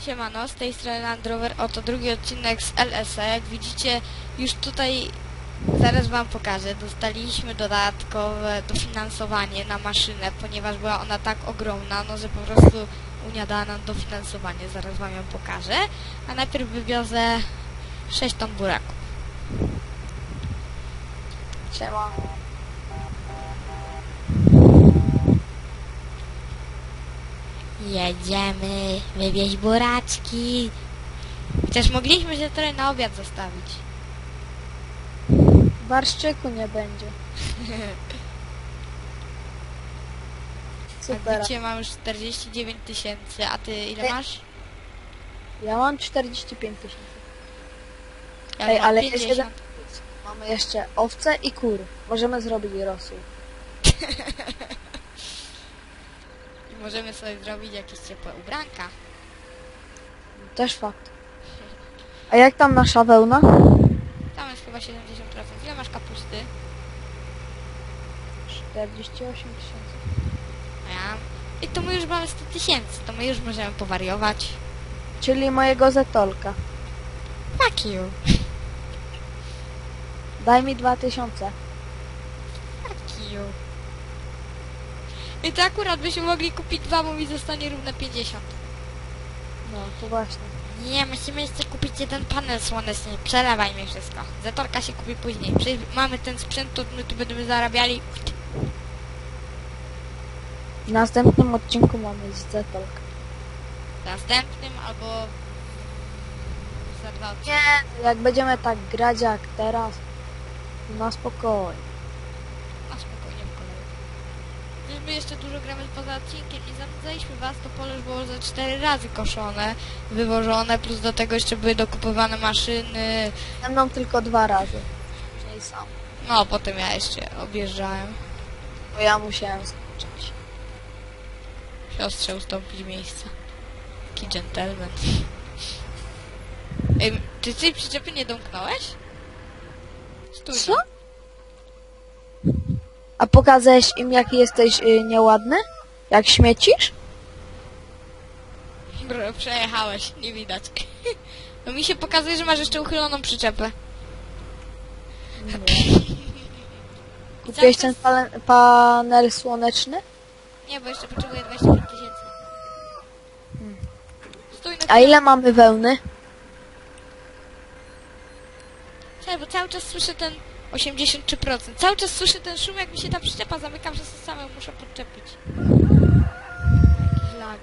Siemano, z tej strony Land Rover, oto drugi odcinek z LSA. Jak widzicie, już tutaj zaraz wam pokażę. Dostaliśmy dodatkowe dofinansowanie na maszynę, ponieważ była ona tak ogromna, no że po prostu Unia dała nam dofinansowanie. Zaraz wam ją pokażę. A najpierw wywiozę 6 ton buraków. Siema. Jedziemy wywieźć buraczki. Chociaż mogliśmy się trochę na obiad zostawić. Barszczyku nie będzie. A Super. dzisiaj mam już 49 tysięcy, a ty ile Ty- masz? Ja mam 45 tysięcy. Ja Ej, mam ale jest 50. jeden... Mamy jeszcze owce i kury. Możemy zrobić rosół. Możemy sobie zrobić jakieś ciepłe ubranka. Też fakt. A jak tam nasza wełna? Tam jest chyba 70%. Ile masz kapusty? 48 tysięcy. A ja... I to my już mamy 100 tysięcy, to my już możemy powariować. Czyli mojego zetolka. Fuck you. Daj mi 2000. Fuck you. I to akurat byśmy mogli kupić dwa, bo mi zostanie równe 50. No, to właśnie. Nie, musimy jeszcze kupić jeden panel słoneczny. Przelewaj mi wszystko. Zatorka się kupi później. Przecież mamy ten sprzęt, to my tu będziemy zarabiali. W następnym odcinku mamy zetolka. W następnym albo za dwa odcinki. Nie, jak będziemy tak grać jak teraz, to na spokojnie. A spokojnie w kolei. Przecież my jeszcze dużo gramy poza odcinkiem i zanudzaliśmy was, to pole już było ze cztery razy koszone, wywożone, plus do tego jeszcze były dokupowane maszyny. Ze mną tylko dwa razy. Sam. No, potem ja jeszcze objeżdżałem. Bo ja musiałem skończyć. Siostrze ustąpić miejsca. Taki gentleman. Ej, ty tej przyczepy nie domknąłeś? Stój. Co? A pokazałeś im, jaki jesteś y, nieładny? Jak śmiecisz? Bro, przejechałeś, nie widać. No mi się pokazuje, że masz jeszcze uchyloną przyczepę. Kupiłeś ten pale- panel słoneczny? Nie, bo jeszcze potrzebuję 25 tysięcy. Stój na A ile mamy wełny? Czekaj, bo cały czas słyszę ten 83%. Cały czas słyszę ten szum, jak mi się ta przyczepa zamyka, przez to samą muszę podczepić. Jakiś lag.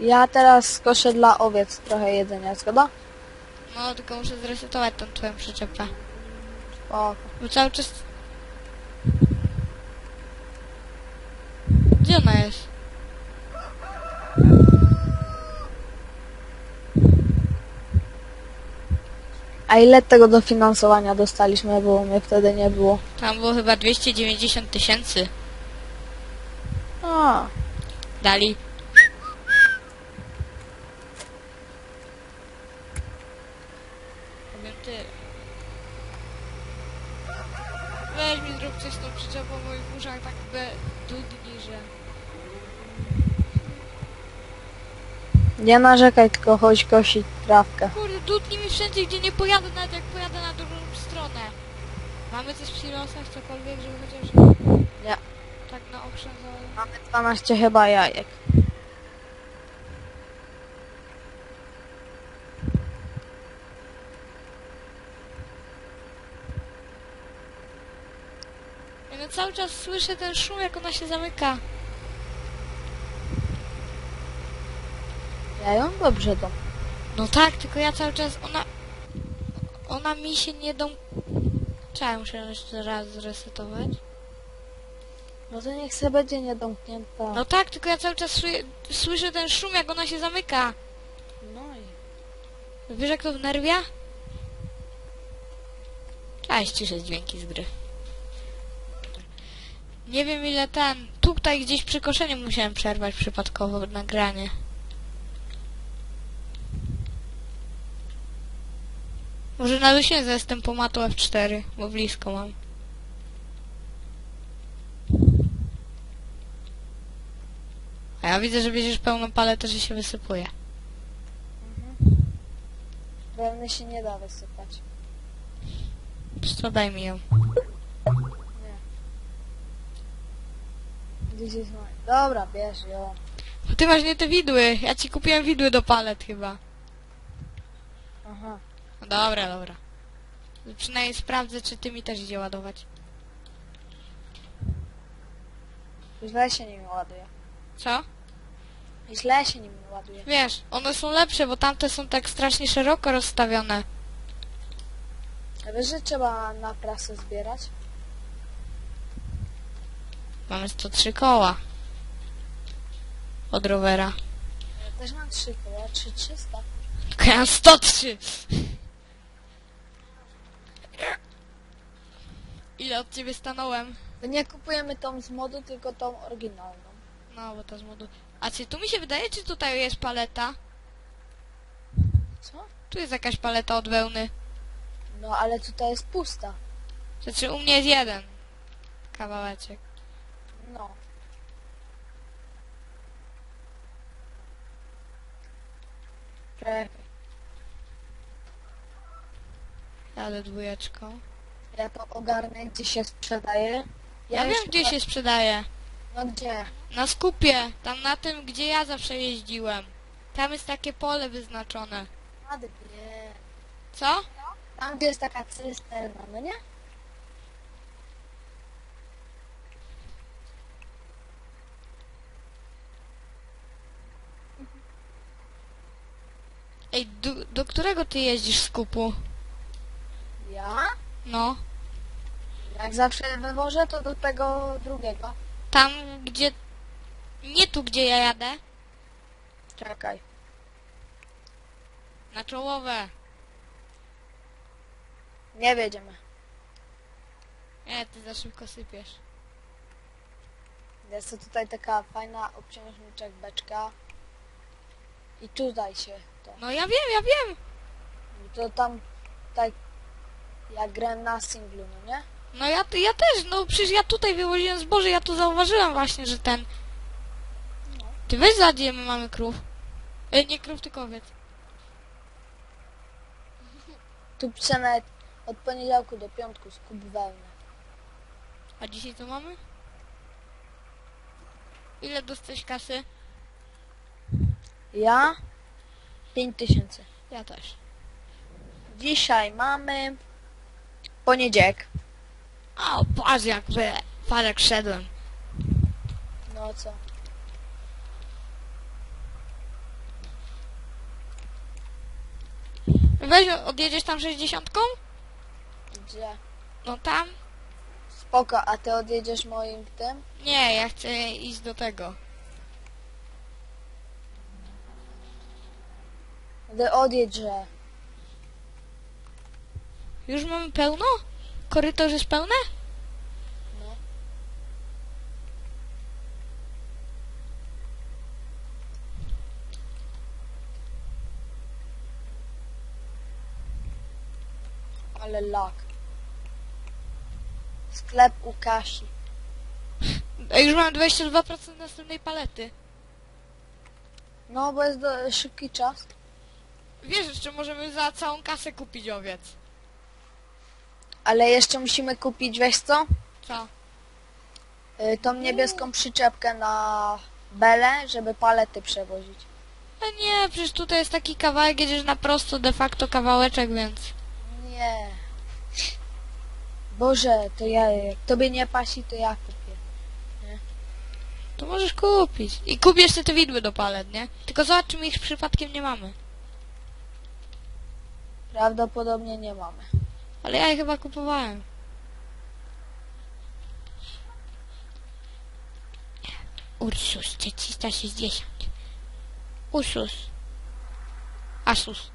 Ja teraz skoszę dla owiec trochę jedzenia, zgoda? No, tylko muszę zresetować tą twoją przyczepę. O, Bo cały czas... Gdzie ona jest? A ile tego dofinansowania dostaliśmy, bo mnie wtedy nie było? Tam było chyba 290 tysięcy. A, Dali. Powiem ty. Weź mi zrób coś z tą przyczepą, w moich uszach tak be dudni, że... nie narzekaj, tylko chodź kosić trawkę. Kurde, dudni mi wszędzie, gdzie nie pojadę, nawet jak pojadę na drugą stronę. Mamy coś w silosach, cokolwiek, żeby chociaż... Nie. Tak na okrzężale. Mamy 12 chyba jajek. Ja no cały czas słyszę ten szum, jak ona się zamyka. Ja ją dobrze dom. No tak, tylko ja cały czas, ona... Ona mi się nie dom... Trzeba muszę jeszcze raz zresetować. No to niech se będzie niedomknięta. No tak, tylko ja cały czas sły... słyszę ten szum, jak ona się zamyka. no i... Wiesz, jak to wnerwia? Trzeba ściszyć dźwięki z gry. Nie wiem ile ten... Tutaj gdzieś przy koszeniu musiałem przerwać przypadkowo nagranie. Może na dosiędze jestem pomatu F4, bo blisko mam. A ja widzę, że bierzesz pełną paletę, że się wysypuje. Wełny się nie da wysypać. To daj mi ją. Nie. This is mine. Dobra, bierz ją. Bo ty masz nie te widły. Ja ci kupiłem widły do palet chyba. Aha. No dobra, dobra. Przynajmniej sprawdzę, czy ty mi też idzie ładować. Źle się nimi ładuje. Co? Źle się nimi ładuje. Wiesz, one są lepsze, bo tamte są tak strasznie szeroko rozstawione. A wiesz, że trzeba na prasę zbierać? Mamy 103 koła. Od rowera. Ja też mam trzy koła, trzy trzysta. Tylko ja mam 103. Ile od ciebie stanąłem? To nie kupujemy tą z modu, tylko tą oryginalną. No, bo to z modu. A czy tu mi się wydaje, czy tutaj jest paleta? Co? Tu jest jakaś paleta od wełny. No, ale tutaj jest pusta. Znaczy u mnie jest jeden kawałeczek. No. Czekaj. Jadę dwójeczką. Ja to ogarnę, gdzie się sprzedaje. Ja, wiem, gdzie się sprzedaje. No gdzie? Na skupie. Tam na tym, gdzie ja zawsze jeździłem. Tam jest takie pole wyznaczone. Ładnie. Nie. Co? Tam, gdzie jest taka cysterna, no nie? Ej, do, do którego ty jeździsz skupu? Ja? No. Jak zawsze wywożę, to do tego drugiego. Tam, gdzie... Nie tu, gdzie ja jadę. Czekaj. Na czołowe. Nie wiedziemy. Nie, ty za szybko sypiesz. Jest to tutaj taka fajna obciążniczek beczka. I tutaj się to. No ja wiem, ja wiem. To tam tak jak grałem na singlu, no nie? No ja, ja też, no przecież ja tutaj wywoziłem zboże, ja tu zauważyłem właśnie, że ten... Ty weź za gdzie my mamy krów. E, nie krów, tylko owiec. Tu piszę nawet od poniedziałku do piątku skup wełny. A dzisiaj co mamy? Ile dostałeś kasy? Ja? 5000. Ja też. Dzisiaj mamy poniedziałek. O, patrz jakby parek szedłem. No co? Weź, odjedziesz tam 60? Gdzie? No tam? Spoko, a ty odjedziesz moim tym? Nie, ja chcę iść do tego. Odjedź, że... Już mamy pełno? Korytarz jest pełne? No. Ale lak. Sklep u Kasi. Już mam 22% następnej palety. No, bo jest do, szybki czas. Wiesz, jeszcze możemy za całą kasę kupić owiec. Ale jeszcze musimy kupić, wiesz co? Co? Y, tą niebieską przyczepkę na belę, żeby palety przewozić. A nie, przecież tutaj jest taki kawałek, jedziesz na prosto de facto kawałeczek, więc... Nie. Boże, to ja, jak tobie nie pasi, to ja kupię. To możesz kupić. I kup jeszcze te widły do palet, nie? Tylko zobacz, czy my ich przypadkiem nie mamy. Prawdopodobnie nie mamy. Ale ja je chyba kupowałem. Ursus 360. Ursus. Asus.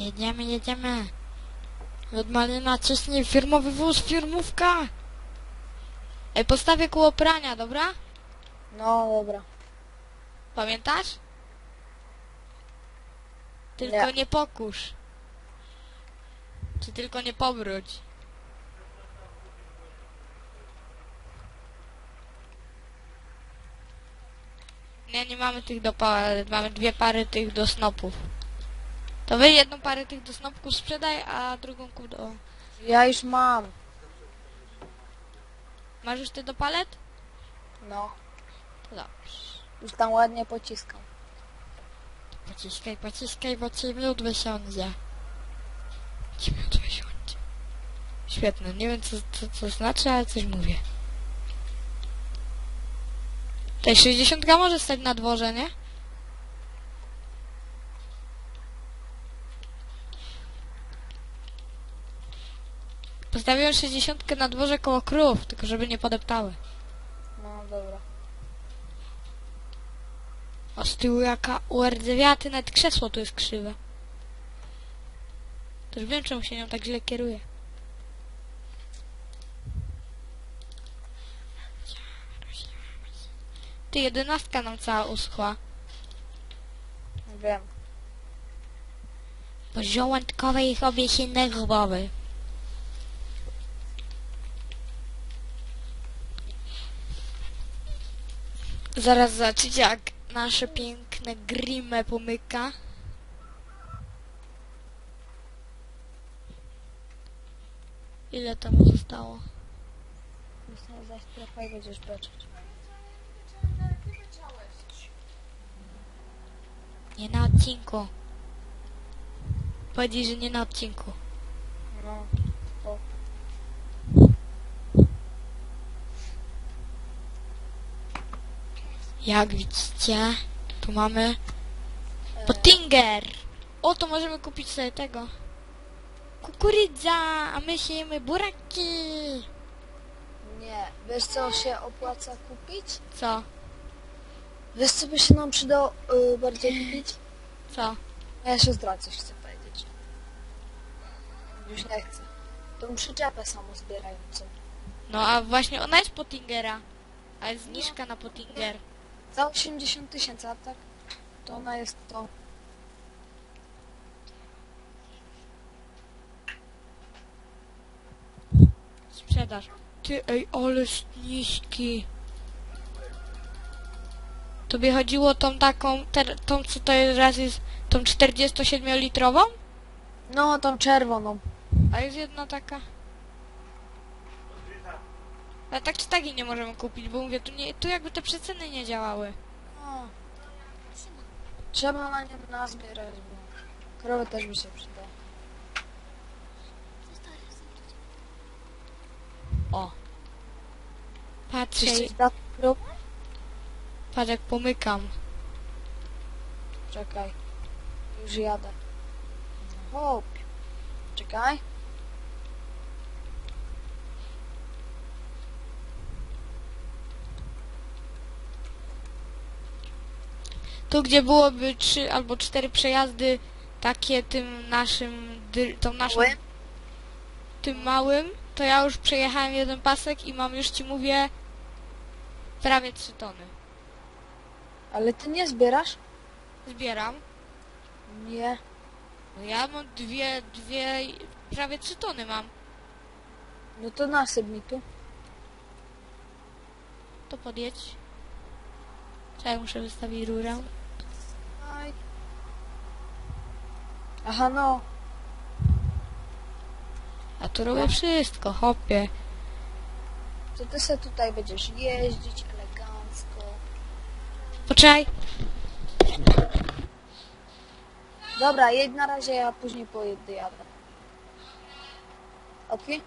Jedziemy, jedziemy. Odmalina ciśnie firmowy wóz, firmówka. Ej, postawię koło prania, dobra? No dobra. Pamiętasz? Tylko Nie. nie, pokusz. Czy tylko nie powróć. Nie, nie mamy tych do pa- mamy dwie pary tych do snopów. To wy jedną parę tych do snopków sprzedaj, a drugą kup do... Ja już mam. Masz już ty do palet? No. To dobrze. Już tam ładnie pociskam. Pociskaj, pociskaj, bo ci miód wysiądzie. Ci miód wysiądzie. Świetne, nie wiem co, co, co znaczy, ale coś mówię. Tej 60 może stać na dworze, nie? Postawiłem 60 na dworze koło krów, tylko żeby nie podeptały. No dobra. A z tyłu jaka uerdzewiaty, nawet krzesło tu jest krzywe. Też wiem, czemu się nią tak źle kieruje. Ty, jedenastka nam cała uschła. Wiem. Po żołądkowej chobie się nerwowy. Zaraz zobaczycie, jak nasze piękne grime pomyka. Ile tam zostało? Musimy zajść trochę i będziesz beczeć. Nie na odcinku. Powiedz, że nie na odcinku. No. Jak widzicie, tu mamy Pottinger. O, to możemy kupić sobie tego. Kukurydza, a my się jemy buraki. Nie. Wiesz co się opłaca kupić? Co? Wiesz co by się nam przydało y, bardziej kupić? Co? Ja się zdradzę, coś chcę powiedzieć. Już nie chcę. Tą przyczepę samą zbierającą. No, a właśnie ona jest Pottingera. A jest zniżka na Pottinger. Za 80 tysięcy, a tak? To ona jest to. Sprzedaż. Ty, ej, ale niski. Tobie chodziło tą taką, ter, tą co to jest raz jest, tą 47-litrową? No, tą czerwoną. A jest jedna taka. Ale tak czy tak jej nie możemy kupić, bo mówię, tu, nie, tu jakby te przeceny nie działały. No. Trzeba na nie nazbierać, bo krowy też by się przydały. O. Patrz, Czy ej, coś da krów? patrz jak pomykam. Czekaj. Już jadę. Hop. Czekaj. Tu gdzie byłoby trzy albo cztery przejazdy takie tym naszym, dy- tą naszą, Ły? tym małym, to ja już przejechałem jeden pasek i mam już ci mówię prawie trzy tony. Ale ty nie zbierasz? Zbieram. Nie. No ja mam dwie, dwie, prawie trzy tony mam. No to nasyp mi tu. To podjedź. Czekaj, muszę wystawić rurę. Aha, no. A tu robię wszystko, hopie. To ty se tutaj będziesz jeździć elegancko. Poczekaj. Dobra, jedź na razie, a później pojedę jadę. Okej?